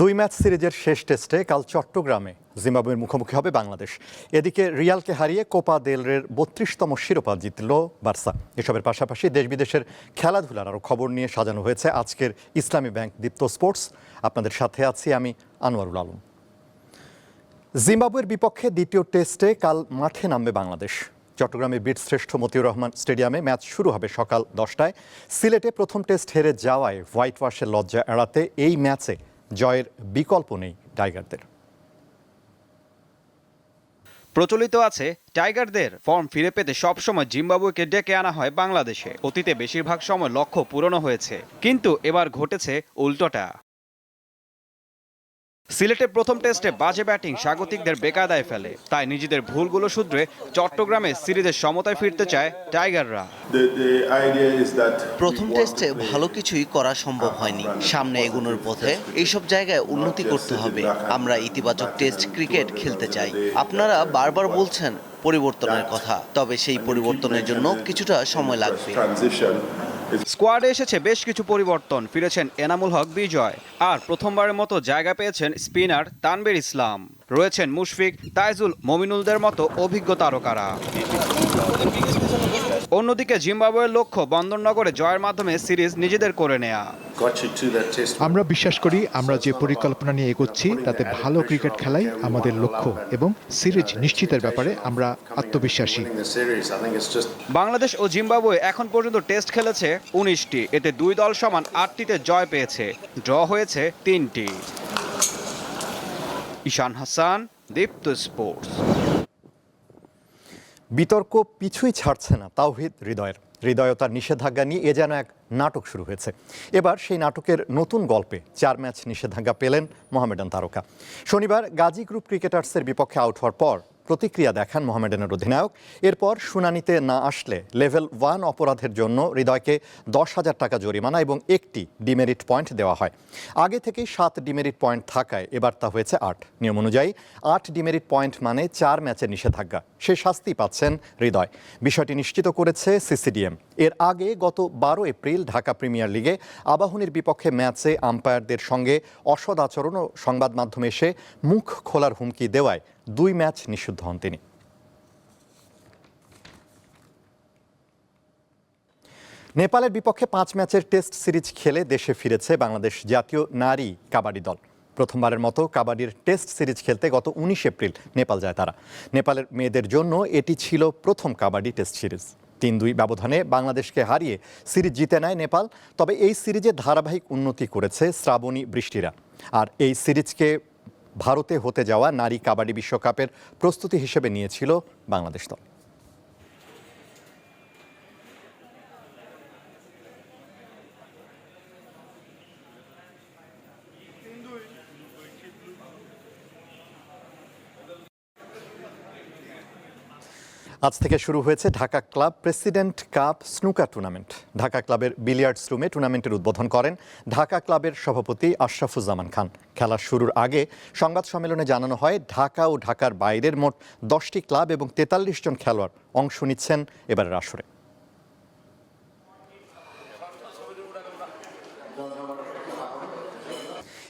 দুই ম্যাচ সিরিজের শেষ টেস্টে কাল চট্টগ্রামে জিম্বাবুয়ের মুখোমুখি হবে বাংলাদেশ। এদিকে রিয়ালকে হারিয়ে কোপা দেলরের বত্রিশতম শিরোপা জিতল বার্সা। এসবের পাশাপাশি দেশ বিদেশের খেলাধুলার আরও খবর নিয়ে সাজানো হয়েছে আজকের ইসলামী ব্যাংক দীপ্ত স্পোর্টস। আপনাদের সাথে আছি আমি আনোয়ারুল আলম। জিম্বাবুয়ের বিপক্ষে দ্বিতীয় টেস্টে কাল মাঠে নামবে বাংলাদেশ। চট্টগ্রামে বীর শ্রেষ্ঠ মতিউর রহমান স্টেডিয়ামে ম্যাচ শুরু হবে সকাল দশটায়। সিলেটে প্রথম টেস্ট হেরে যাওয়ায় হোয়াইট ওয়াশের লজ্জা এড়াতে এই ম্যাচে জয়ের বিকল্প নেই টাইগারদের। প্রচলিত আছে, টাইগারদের ফর্ম ফিরে পেতে সবসময় জিম্বাবুয়েকে ডেকে আনা হয় বাংলাদেশে। অতীতে বেশিরভাগ সময় লক্ষ্য পূরণ হয়েছে। কিন্তু এবার ঘটেছে উল্টোটা। সিলেটের প্রথম টেস্টে বাজে ব্যাটিং স্বাগতিকদের বেকায়দায় ফেলে। তাই নিজেদের ভুলগুলো শুধরে চট্টগ্রামে সিরিজের সমতায় ফিরতে চায় টাইগাররা। প্রথম টেস্টে ভালো কিছুই করা সম্ভব হয়নি। সামনে এগোনোর পথে এইসব জায়গায় উন্নতি করতে হবে। আমরা ইতিবাচক টেস্ট ক্রিকেট খেলতে চাই। আপনারা বারবার বলছেন পরিবর্তনের কথা তবে সেই পরিবর্তনের জন্য কিছুটা সময় লাগবে। স্কোয়াডে এসেছে বেশ কিছু পরিবর্তন। ফিরেছেন এনামুল হক বিজয়। আর প্রথমবারের মতো জায়গা পেয়েছেন স্পিনার তানবির ইসলাম। রয়েছেন মুশফিক, তাইজুল, মমিনুলদের মতো অভিজ্ঞ তারকারা। অন্যদিকে জিম্বাবুয়ের লক্ষ্য বন্দরনগরে জয়ের মাধ্যমে সিরিজ নিজেদের করে নেয়া. আমরা বিশ্বাস করি আমরা যে পরিকল্পনা নিয়ে এগোচ্ছি তাতে ভালো ক্রিকেট খেলাই আমাদের লক্ষ্য এবং সিরিজ নিশ্চিতের ব্যাপারে আমরা আত্মবিশ্বাসী। বাংলাদেশ ও জিম্বাবুয়ে এখন পর্যন্ত টেস্ট খেলেছে উনিশটি। এতে দুই দল সমান আটটিতে জয় পেয়েছে। ড্র হয়েছে তিনটি। ঈশান হাসান দীপ্ত স্পোর্টস। বিতর্ক পিছুই ছাড়ছে না তাওহিদ হৃদয়ের। হৃদয় তার নিষেধাজ্ঞা নিয়ে এ যেন এক নাটক শুরু হয়েছে। এবার সেই নাটকের নতুন গল্পে চার ম্যাচ নিষেধাজ্ঞা পেলেন মোহামেডান তারকা। শনিবার গাজী গ্রুপ ক্রিকেটার্সের বিপক্ষে আউট হওয়ার পর প্রতিক্রিয়া দেখান মোহামেডানের অধিনায়ক। এরপর শুনানিতে না আসলে লেভেল ওয়ান অপরাধের জন্য হৃদয়কে দশ হাজার টাকা জরিমানা এবং একটি ডিমেরিট পয়েন্ট দেওয়া হয়। আগে থেকেই সাত ডিমেরিট পয়েন্ট থাকায় এবার তা হয়েছে আট। নিয়ম অনুযায়ী আট ডিমেরিট পয়েন্ট মানে চার ম্যাচের নিষেধাজ্ঞা। সে শাস্তি পাচ্ছেন হৃদয়। বিষয়টি নিশ্চিত করেছে সিসিডিএম। এর আগে গত বারো এপ্রিল ঢাকা প্রিমিয়ার লিগে আবাহনীর বিপক্ষে ম্যাচে আম্পায়ারদের সঙ্গে অসৎ আচরণ ও সংবাদ মাধ্যমে এসে মুখ খোলার হুমকি দেওয়ায় দুই ম্যাচ নিষিদ্ধ হন তিনি। নেপালের বিপক্ষে পাঁচ ম্যাচের টেস্ট সিরিজ খেলে দেশে ফিরেছে বাংলাদেশ জাতীয় নারী কাবাডি দল। প্রথমবারের মতো কাবাডির টেস্ট সিরিজ খেলতে গত উনিশ এপ্রিল নেপাল যায় তারা। নেপালের মেয়েদের জন্য এটি ছিল প্রথম কাবাডি টেস্ট সিরিজ। তিন দুই ব্যবধানে বাংলাদেশকে হারিয়ে সিরিজ জিতে নেয় নেপাল, তবে এই সিরিজে ধারাবাহিক উন্নতি করেছে শ্রাবণী বৃষ্টিরা। আর এই সিরিজকে ভারতে হতে যাওয়া নারী কাবাডি বিশ্বকাপের প্রস্তুতি হিসেবে নিয়েছিল বাংলাদেশ দল। আজ থেকে শুরু হয়েছে Dhaka club president cup snooker tournament. Dhaka ক্লাবের বিলিয়ার্ডস রুমে টুর্নামেন্টের উদ্বোধন করেন ঢাকা ক্লাবের সভাপতি আশরাফুজ্জামান খান। খেলা শুরুর আগে সংবাদ সম্মেলনে জানানো হয়, ঢাকা ও ঢাকার বাইরের মোট দশটি ক্লাব এবং তেতাল্লিশ জন খেলোয়াড় অংশ নিচ্ছেন এবারের আসরে।